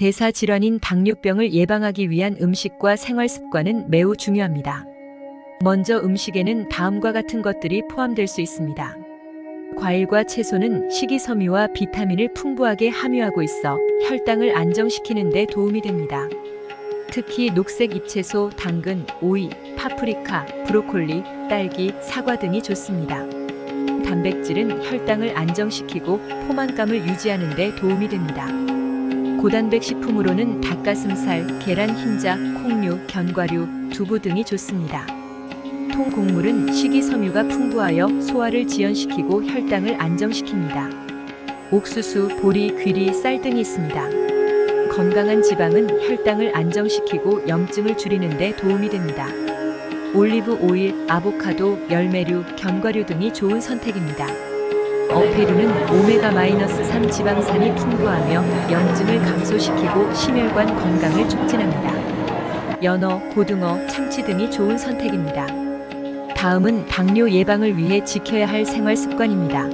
대사 질환인 당뇨병을 예방하기 위한 음식과 생활 습관은 매우 중요합니다. 먼저 음식에는 다음과 같은 것들이 포함될 수 있습니다. 과일과 채소는 식이섬유와 비타민을 풍부하게 함유하고 있어 혈당을 안정시키는 데 도움이 됩니다. 특히 녹색 잎채소, 당근, 오이, 파프리카, 브로콜리, 딸기, 사과 등이 좋습니다. 단백질은 혈당을 안정시키고 포만감을 유지하는 데 도움이 됩니다. 고단백 식품으로는 닭가슴살, 계란 흰자, 콩류, 견과류, 두부 등이 좋습니다. 통곡물은 식이섬유가 풍부하여 소화를 지연시키고 혈당을 안정시킵니다. 옥수수, 보리, 귀리, 쌀 등이 있습니다. 건강한 지방은 혈당을 안정시키고 염증을 줄이는 데 도움이 됩니다. 올리브 오일, 아보카도, 열매류, 견과류 등이 좋은 선택입니다. 어패류는 오메가-3 지방산이 풍부하며 염증을 감소시키고 심혈관 건강을 촉진합니다. 연어, 고등어, 참치 등이 좋은 선택입니다. 다음은 당뇨 예방을 위해 지켜야 할 생활 습관입니다.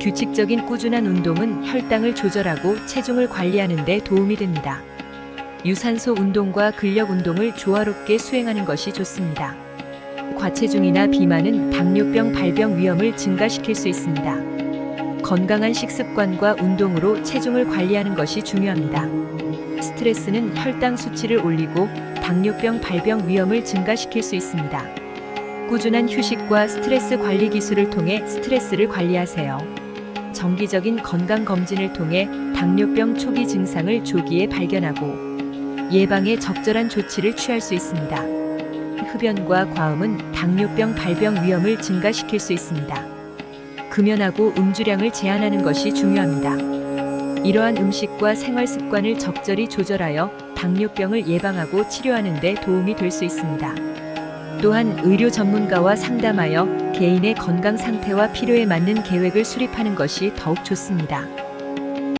규칙적인 꾸준한 운동은 혈당을 조절하고 체중을 관리하는 데 도움이 됩니다. 유산소 운동과 근력 운동을 조화롭게 수행하는 것이 좋습니다. 과체중이나 비만은 당뇨병 발병 위험을 증가시킬 수 있습니다. 건강한 식습관과 운동으로 체중을 관리하는 것이 중요합니다. 스트레스는 혈당 수치를 올리고 당뇨병 발병 위험을 증가시킬 수 있습니다. 꾸준한 휴식과 스트레스 관리 기술을 통해 스트레스를 관리하세요. 정기적인 건강 검진을 통해 당뇨병 초기 증상을 조기에 발견하고 예방에 적절한 조치를 취할 수 있습니다. 흡연과 과음은 당뇨병 발병 위험을 증가시킬 수 있습니다. 금연하고 음주량을 제한하는 것이 중요합니다. 이러한 음식과 생활 습관을 적절히 조절하여 당뇨병을 예방하고 치료하는 데 도움이 될 수 있습니다. 또한 의료 전문가와 상담하여 개인의 건강 상태와 필요에 맞는 계획을 수립하는 것이 더욱 좋습니다.